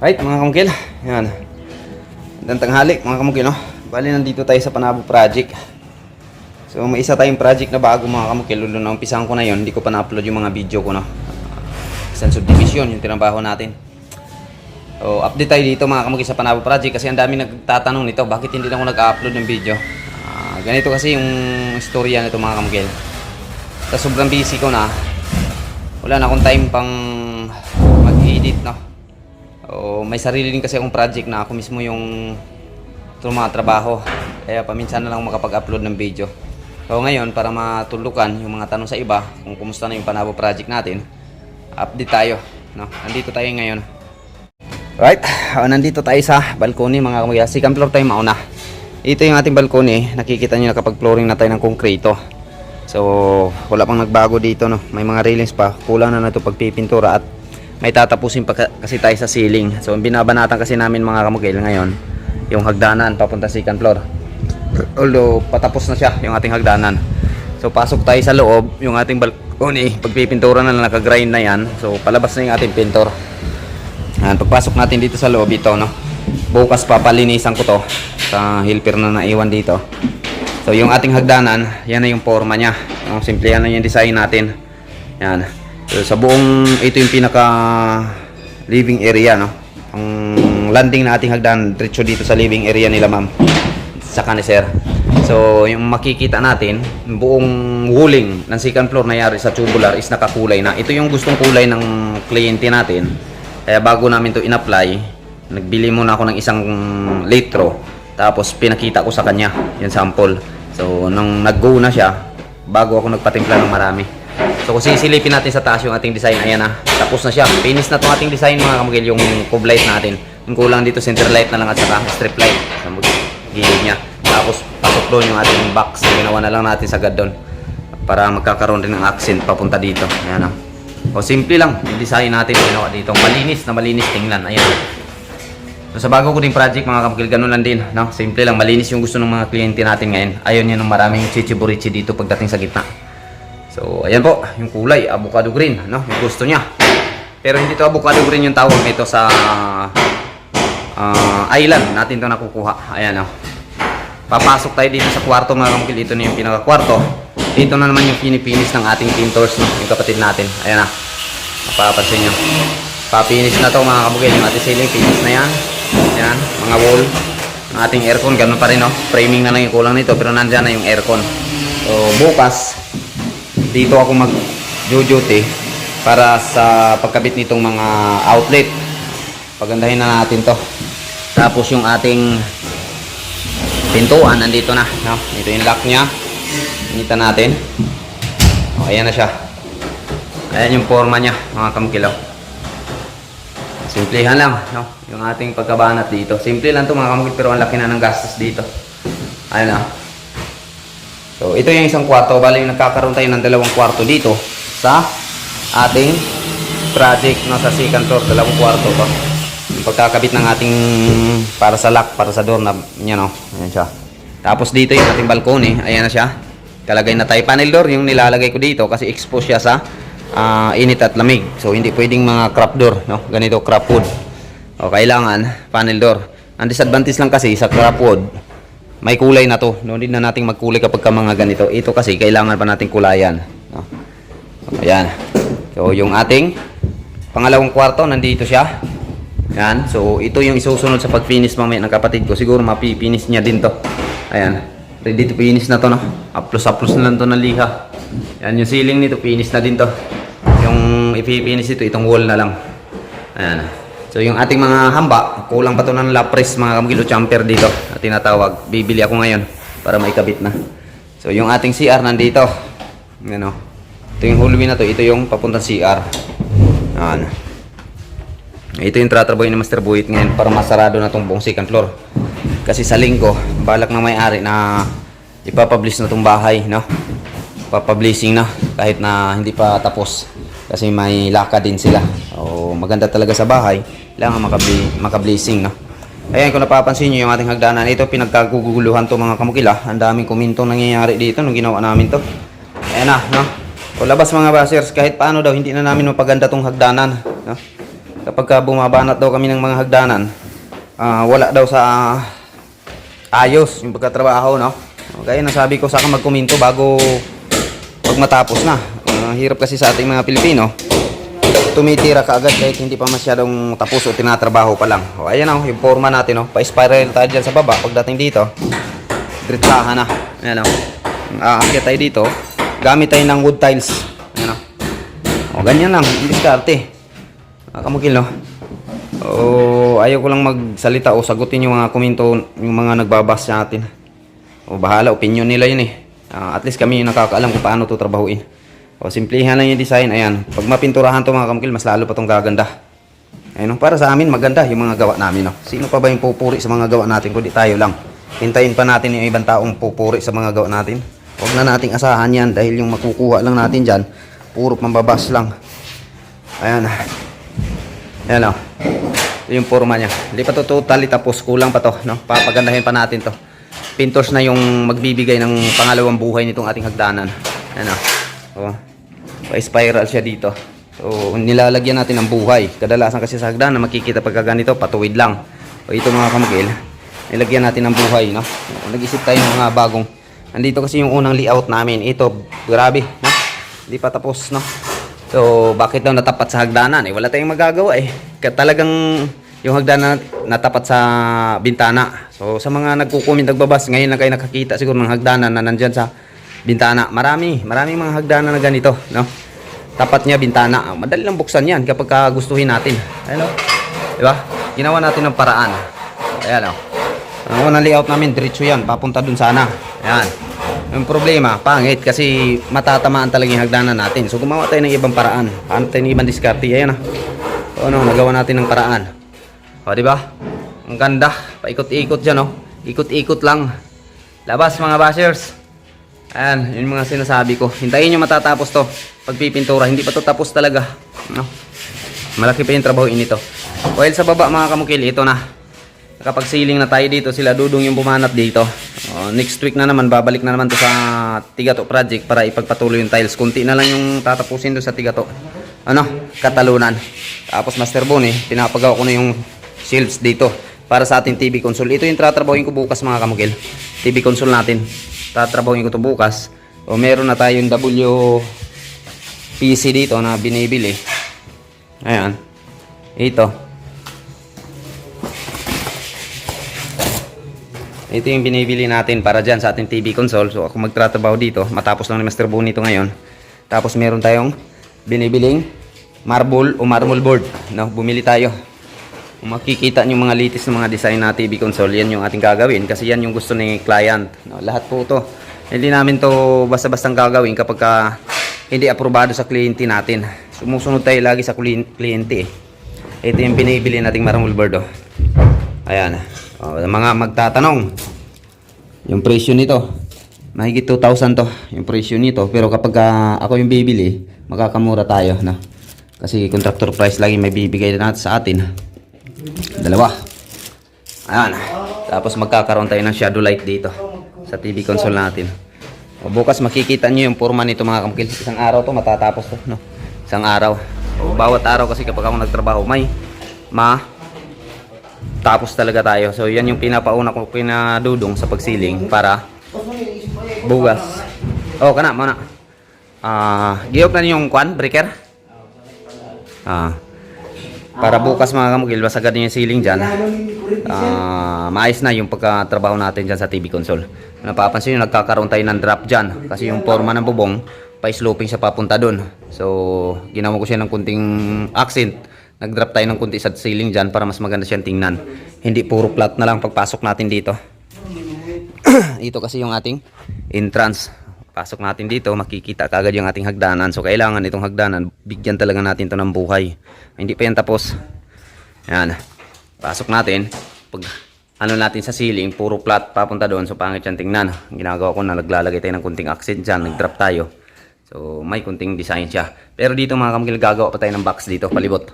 Right, mga kamukil. Yan. Magandang tanghali, mga kamukil, no? Bali, nandito tayo sa Panabo Project. So, may isa tayong project na bago, mga kamukil. Lalo na umpisahan ko na yon Hindi ko pa na-upload yung mga video ko, no? Isang subdivision, yung tinabaho natin. So, update tayo dito, mga kamukil, sa Panabo Project. Kasi ang dami nagtatanong nito, bakit hindi na ako nag-upload ng video? Ah, ganito kasi yung istorya nito, mga kamukil. Sa sobrang busy ko na, wala na akong time pang? O, may sarili din kasi akong project na ako mismo yung trabaho. Kaya paminsan na lang makapag-upload ng video. So ngayon, para matulukan yung mga tanong sa iba, kung kumusta na yung Panabo project natin, update tayo. No? Nandito tayo ngayon. Right, ah, nandito tayo sa balcony mga kamagya. Second floor tayo mauna. Ito yung ating balcony. Nakikita nyo na kapag flooring na tayo ng konkreto. So, wala pang nagbago dito. No? May mga railings pa. Kulang na na ito pagpipintura at may tatapusin pa ka- kasi tayo sa ceiling. So, ang binabanatan kasi namin mga kamugil ngayon, yung hagdanan papunta sa second floor. Although, patapos na siya yung ating hagdanan. So, pasok tayo sa loob, yung ating balcony, pagpipintura na lang, nakagrind na yan. So, palabas na yung ating pintor. Yan, pagpasok natin dito sa loob ito, no? Bukas papalinisan ko to sa helper na naiwan dito. So, yung ating hagdanan, yan na yung forma niya. No? Simple yan na yung design natin. Yan. So, sa buong, ito yung pinaka living area, no? Ang landing na ating hagdan, diretso dito sa living area nila, ma'am. Sa ni sir. So, yung makikita natin, buong walling ng second floor na yari sa tubular is nakakulay na. Ito yung gustong kulay ng kliyente natin. Kaya bago namin to in-apply, nagbili muna ako ng isang litro. Tapos pinakita ko sa kanya yung sample. So, nung nag-go na siya, bago ako nagpatimpla ng marami. So, kung sisilipin natin sa taas yung ating design, ayan na. Tapos na siya. Finish na itong ating design mga kamagil, yung cube light natin. Yung kulang dito, center light na lang at saka strip light sa gilid niya. Tapos, pasok doon yung ating box. Ginawa na lang natin sa doon. Para magkakaroon rin ng accent papunta dito. Ayan na. O, simple lang. Yung design natin ginawa dito. Malinis na malinis tingnan. Ayan. So, sa bago ko din project mga kapagil, ganun lang din. No? Simple lang, malinis yung gusto ng mga kliyente natin ngayon. Ayaw niya ng maraming chichiburichi dito pagdating sa gitna. So, ayan po, yung kulay, avocado green, no? Yung gusto niya. Pero hindi to avocado green yung tawag nito sa ah, island natin to nakukuha. Ayan, no? Papasok tayo dito sa kwarto mga kapagil. Ito na yung pinaka-kwarto. Dito na naman yung pinipinis ng ating pintors, no? Yung kapatid natin. Ayan na. Mapapansin nyo. Papinis na to mga kabugil. Yung ating ceiling, finish na yan. Yan, mga wall. Ang ating aircon, ganun pa rin, no? Framing na lang yung kulang nito, pero nandyan na yung aircon. So, bukas, dito ako mag-duty para sa pagkabit nitong mga outlet. Pagandahin na natin to. Tapos yung ating pintuan, nandito na. No? Ito yung lock niya. Inita natin. O, ayan na siya. Ayan yung forma niya, mga kamkilaw. Simplihan lang, no? Yung ating pagkabanat dito. Simple lang to mga kamukit, pero ang laki na ng gastos dito. Ayun na. So, ito yung isang kwarto. Bali, nagkakaroon tayo ng dalawang kwarto dito sa ating project na sa second floor. Dalawang kwarto to. Yung pagkakabit ng ating para sa lock, para sa door na, yan o. Ayan siya. Tapos dito yung ating balcony. Ayan na siya. Kalagay na tayo panel door. Yung nilalagay ko dito kasi exposed siya sa ah, init at lamig. So, hindi pwedeng mga crop door, no? Ganito, crop wood. O, kailangan, panel door. Ang disadvantage lang kasi sa crop wood, may kulay na to. No, hindi na nating magkulay kapag ka mga ganito. Ito kasi, kailangan pa nating kulayan. No? So, ayan. So, yung ating pangalawang kwarto, nandito siya. Yan. So, ito yung isusunod sa pag-finish mamaya ng kapatid ko. Siguro mapipinis niya din to. Ayan. Ready to finish na to, no? Aplos-aplos na lang to ng liha. Yan, yung ceiling nito, finish na din to. Yung ipipinis ito, itong wall na lang. Ayan. So, yung ating mga hamba, kulang pa to ng lapres, mga kamagilo champer dito. Na tinatawag. Bibili ako ngayon para maikabit na. So, yung ating CR nandito. Yan, o. Ito yung hallway na to. Ito yung papuntang CR. Ayan. Ito yung tratraboy ni Master Buhit ngayon para masarado na tong buong second floor. Kasi sa linggo, balak na may-ari na ipapublish na tong bahay, no? Papublishing na kahit na hindi pa tapos kasi may laka din sila. O maganda talaga sa bahay, kailangan makabli, makablessing, no? Ayan, kung napapansin nyo yung ating hagdanan, ito pinagkaguguluhan to mga kamukila. Ang daming komintong nangyayari dito nung ginawa namin to. Ayan na, no? O labas mga basers, kahit paano daw, hindi na namin mapaganda tong hagdanan, no? Kapag ka bumabanat daw kami ng mga hagdanan, ah, wala daw sa ayos yung pagkatrabaho, no? Kaya nasabi ko sa akin magkomento bago pag matapos na. Ah, hirap kasi sa ating mga Pilipino. Tumitira ka agad kahit hindi pa masyadong tapos o tinatrabaho pa lang. O ayan o, yung forma natin o. Pa-spiral tayo dyan sa baba. Pagdating dito, diretsahan na. Ayan o. Aakyat tayo dito. Gamit tayo ng wood tiles. Ayan o. O ganyan lang, diskarte. Kamukil no. O ayaw ko lang magsalita o sagutin yung mga komento yung mga nagbabas sa atin. O bahala, opinion nila yun eh. Ah, at least kami nakakaalam kung paano to trabahuin. O simplihan lang yung design. Ayan, pag mapinturahan to mga kamukil, mas lalo pa tong gaganda. Ayun, no? para sa amin maganda yung mga gawa namin. No? Sino pa ba yung pupuri sa mga gawa natin kundi tayo lang. Hintayin pa natin yung ibang taong pupuri sa mga gawa natin. Huwag na nating asahan yan dahil yung makukuha lang natin dyan, puro pambabas lang. Ayan. Ayan o. Ito yung forma niya. Hindi pa to totally tapos. Kulang pa to. No? Papagandahin pa natin to. Pintos na yung magbibigay ng pangalawang buhay nitong ating hagdanan. Ayan o. Oh. Pa-spiral siya dito. So, nilalagyan natin ng buhay. Kadalasan kasi sa hagdanan, makikita pagka ganito, patuwid lang. O ito mga kamagil, nilagyan natin ng buhay. No? Nag-isip tayo ng mga bagong. Andito kasi yung unang layout namin. Ito, grabe. No? Hindi pa tapos. No? So, bakit daw natapat sa hagdanan? Eh, wala tayong magagawa eh. Kaya talagang yung hagdanan natapat sa bintana. So, sa mga nagkukumint, nagbabas, ngayon lang kayo nakakita siguro ng hagdanan na nandyan sa bintana. Marami, maraming mga hagdanan na ganito, no? Tapat niya bintana. Madali lang buksan yan kapag ka gustuhin natin. Ayun, oh. Di ba? Ginawa natin ng paraan. Ayan, oh. Ang unang layout namin, diretso yan. Papunta dun sana. Ayan. Yung problema, pangit kasi matatamaan talaga yung hagdanan natin. So gumawa tayo ng ibang paraan. Paano tayo ng ibang diskarte? Ayan ah. O ano, nagawa natin ng paraan. O di ba? Ang ganda. Paikot-ikot dyan oh. Ikot-ikot lang. Labas mga bashers. Ayan, yun mga sinasabi ko. Hintayin nyo matatapos to. Pagpipintura, hindi pa to tapos talaga. No? Malaki pa yung trabaho nito. While sa baba mga kamukil, ito na. Nakapag-ceiling na tayo dito, sila dudong yung bumanat dito. Oh, next week na naman, babalik na naman to sa Tigato project para ipagpatuloy yung tiles. Kunti na lang yung tatapusin do sa Tigato. Ano? Katalunan. Tapos Master Bone, eh, pinapagawa ko na yung shelves dito para sa ating TV console. Ito yung tatrabahuin ko bukas mga kamukil. TV console natin. Tatrabahuin ko to bukas. O meron na tayong W PC dito na binibili. Ayan. Ito. Ito yung binibili natin para dyan sa ating TV console. So ako magtratrabaho dito. Matapos lang ni Master Boone ito ngayon. Tapos meron tayong binibiling marble o marble board. No, bumili tayo. Kung makikita nyo mga latest ng mga design na TV console, yan yung ating gagawin. Kasi yan yung gusto ni client. No, lahat po to. Hindi namin to basta-bastang gagawin kapag ka hindi aprobado sa kliyente natin. Sumusunod tayo lagi sa kliyente. Eh. Ito yung binibili nating marble board. Oh. Ayan. O, mga magtatanong. Yung presyo nito. Mahigit 2,000 to. Yung presyo nito. Pero kapag ah, ako yung bibili, makakamura tayo. No? Kasi contractor price lagi may bibigay na natin sa atin. Dalawa. Ayan. Tapos magkakaroon tayo ng shadow light dito. Sa TV console natin. O, bukas makikita nyo yung forma nito mga kamkil. Isang araw to matatapos to. No? Isang araw. O, bawat araw kasi kapag ako nagtrabaho may ma tapos talaga tayo. So yan yung pinapauna ko pinadudong sa pagsiling para bugas. Oh, kana mo na. Ah, giyok na yung kwan breaker. Ah. Para bukas mga kamugil, basagad yung ceiling dyan. Ah, maayos na yung pagkatrabaho natin dyan sa TV console. Napapansin nyo, nagkakaroon tayo ng drop dyan. Kasi yung forma ng bubong, pa-sloping siya papunta dun. So, ginawa ko siya ng kunting accent nag-drop tayo ng kunti sa ceiling dyan para mas maganda siyang tingnan. Hindi puro flat na lang pagpasok natin dito. Ito kasi yung ating entrance. Pasok natin dito, makikita kagad yung ating hagdanan. So, kailangan itong hagdanan, bigyan talaga natin to ng buhay. Hindi pa yan tapos. Yan. Pasok natin. Pag ano natin sa ceiling, puro flat papunta doon. So, pangit yan tingnan. Ginagawa ko na naglalagay tayo ng kunting accent dyan. Nag-drop tayo. So, may kunting design siya. Pero dito mga kamagil, gagawa pa tayo ng box dito, palibot.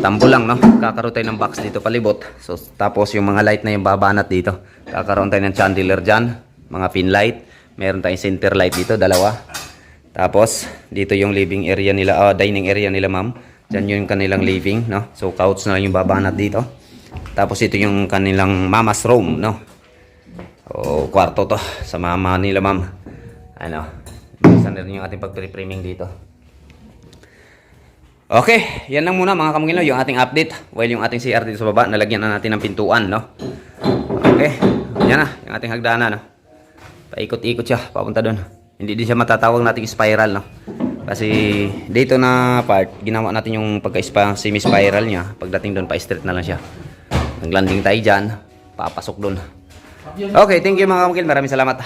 Tambo lang, no? Kakaroon tayo ng box dito, palibot. So, tapos yung mga light na yung babanat dito. Kakaroon tayo ng chandelier dyan, mga pin light. Meron tayong center light dito, dalawa. Tapos, dito yung living area nila, ah, dining area nila, ma'am. Diyan yung kanilang living, no? So, couch na yung babanat dito. Tapos ito yung kanilang mama's room, no? O, kwarto to sa mama nila, ma'am. Ano, isa na rin yung ating pag-framing dito. Okay, yan lang muna mga kamungilo, yung ating update. While yung ating CR dito sa baba, nalagyan na natin ng pintuan, no? Okay, yan na, yung ating hagdanan, no? Paikot-ikot siya, papunta doon. Hindi din siya matatawag nating spiral, no? Kasi dito na part, ginawa natin yung pagka-semi-spiral niya. Pagdating doon, pa-straight na lang siya. Naglanding tayo dyan, papasok doon. Okay, thank you mga kamukil. Maraming salamat.